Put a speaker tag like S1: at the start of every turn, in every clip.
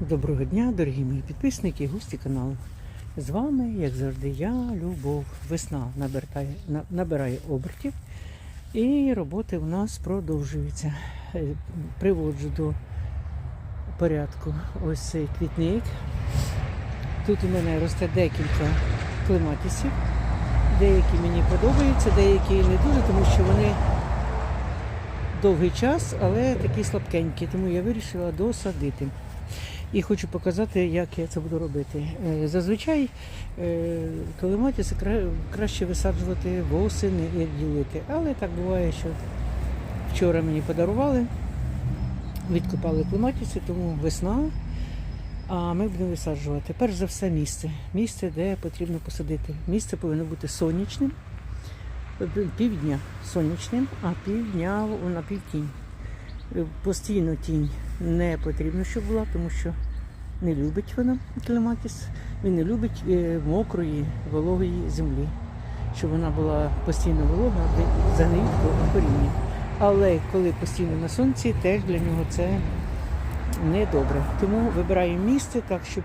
S1: Доброго дня, дорогі мої підписники і гості каналу. З вами, як завжди, я, Любов. Весна набирає, набирає обертів і роботи у нас продовжуються. Е, Приводжу до порядку ось цей квітник. Тут у мене росте декілька клематісів. Деякі мені подобаються, деякі не дуже, тому що вони довгий час, але такі слабкенькі, тому я вирішила досадити. І хочу показати, як я це буду робити. Е, Зазвичай е, краще висаджувати восени і ділити. Але так буває, що вчора мені подарували, відкопали клематіси, тому весна. А ми будемо висаджувати. Перш за все місце. Місце, де потрібно посадити. Місце повинно бути сонячним, півдня сонячним, а півдня на півтінь. Е, Постійно тінь не потрібно, щоб була, тому що не любить вона клематіс. Він не любить е, мокрої, вологої землі, щоб вона була постійно волога, за нею коріння. Але коли постійно на сонці, теж для нього це не добре. Тому вибираємо місце так, щоб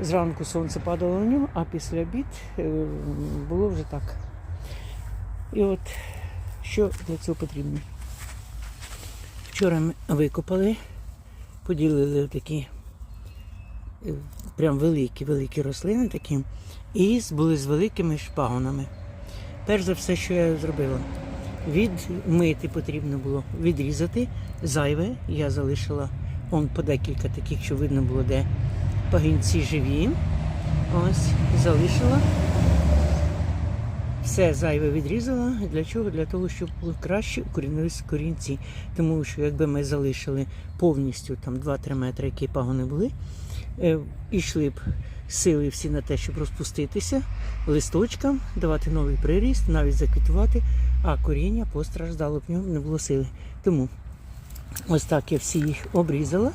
S1: зранку сонце падало на нього, а після обід е, було вже так. І от що для цього потрібно? Вчора ми викопали, поділили такі е, прям великі, великі рослини такі, і були з великими шпагонами. Перш за все, що я зробила, відмити потрібно було, відрізати зайве. Я залишила он по декілька таких, що видно було, де пагінці живі. Ось, залишила. Все зайве відрізала. Для чого? Для того, щоб краще укорінились корінці. Тому що якби ми залишили повністю там 2-3 метри, які пагони були, е, ішли б сили всі на те, щоб розпуститися листочкам, давати новий приріст, навіть заквітувати, а коріння постраждало б в ньому не було сили. Тому ось так я всі їх обрізала.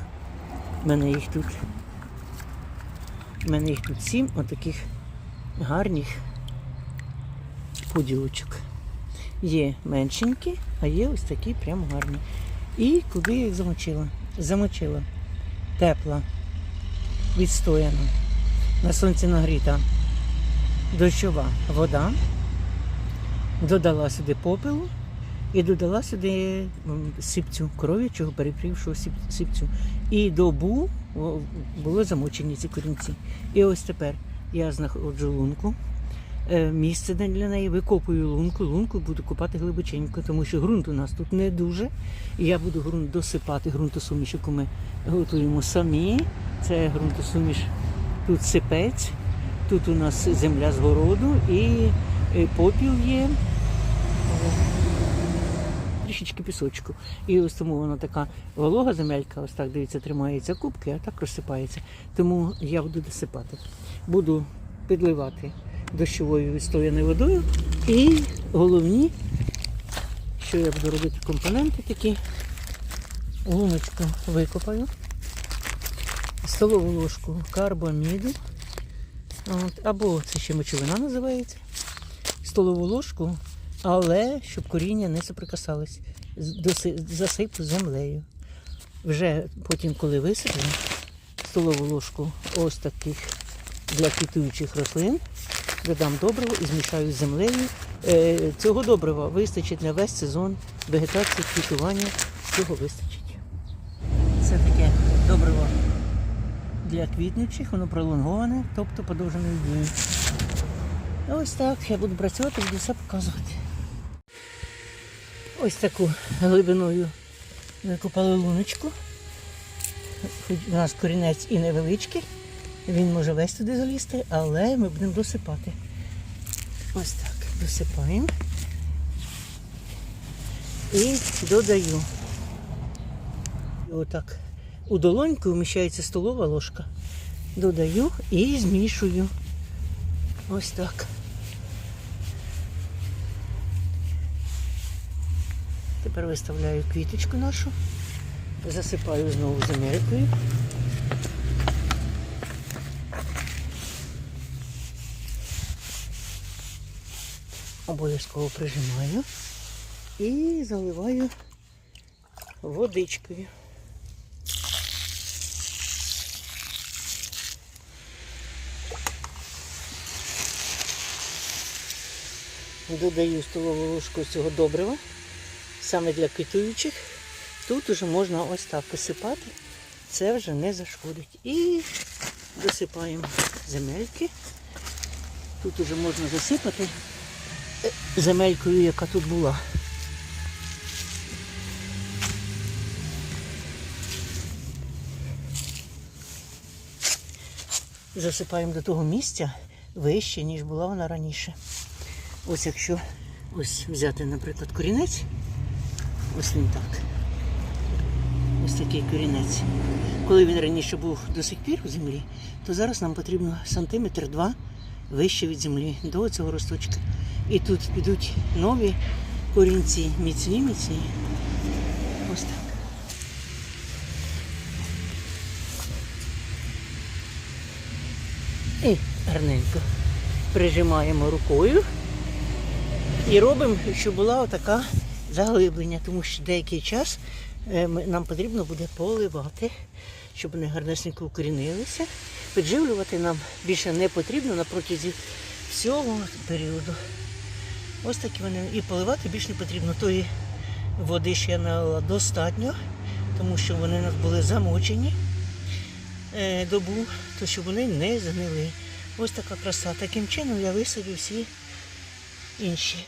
S1: У мене їх тут. У мене їх тут сім отаких гарних поділочок. Є меншенькі, а є ось такі прямо гарні. І куди я їх замочила? Замочила. Тепла, відстояна, на сонці нагріта дощова вода, додала сюди попелу і додала сюди сипцю, коров'ячого перепрівшого сипцю. І добу були замочені ці корінці. І ось тепер я знаходжу лунку, місце для неї, викопую лунку, лунку буду копати глибоченько, тому що ґрунт у нас тут не дуже. І я буду ґрунт досипати, ґрунтосуміш, яку ми готуємо самі. Це ґрунтосуміш, тут сипець, тут у нас земля з городу і е, попіл є. Трішечки пісочку. І ось тому вона така волога земелька, ось так дивіться, тримається кубки, а так розсипається. Тому я буду досипати. Буду підливати дощовою відстояною водою. І головні, що я буду робити компоненти такі. Луночку викопаю, столову ложку карбаміду, от, або це ще мочовина називається, столову ложку, але щоб коріння не соприкасались, з- доси- засиплю землею. Вже потім, коли висиплю, столову ложку ось таких для квітуючих рослин, додам добриво і змішаю з землею. Е, Цього добрива вистачить на весь сезон вегетації, квітування, цього вистачить. Це таке добриво для квітнучих, воно пролонговане, тобто подовженої дії. Ось так я буду працювати, буду все показувати. Ось таку глибиною викопали луночку. У нас корінець і невеличкий, він може весь туди залізти, але ми будемо досипати. Ось так, досипаємо. І додаю. Отак. У долоньку вміщається столова ложка. Додаю і змішую. Ось так. Тепер виставляю квіточку нашу, засипаю знову земелькою. обов'язково прижимаю і заливаю водичкою. Додаю столову ложку цього добрива, саме для китуючих. Тут вже можна ось так посипати, це вже не зашкодить. І досипаємо земельки. Тут вже можна засипати земелькою, яка тут була. Засипаємо до того місця вище, ніж була вона раніше. Ось якщо ось взяти, наприклад, корінець, ось він так. Ось такий корінець. Коли він раніше був до сих пір у землі, то зараз нам потрібно сантиметр два вище від землі до цього росточка. І тут підуть нові корінці, міцні, міцні. Ось так. І гарненько прижимаємо рукою і робимо, щоб була така заглиблення, тому що деякий час е, нам потрібно буде поливати, щоб вони гарнесенько укорінилися. Підживлювати нам більше не потрібно на протязі всього періоду. Ось такі вони. І поливати більше не потрібно. Тої води ще налила достатньо, тому що вони у нас були замочені е, добу, то щоб вони не згнили. Ось така краса. Таким чином я висадю всі інші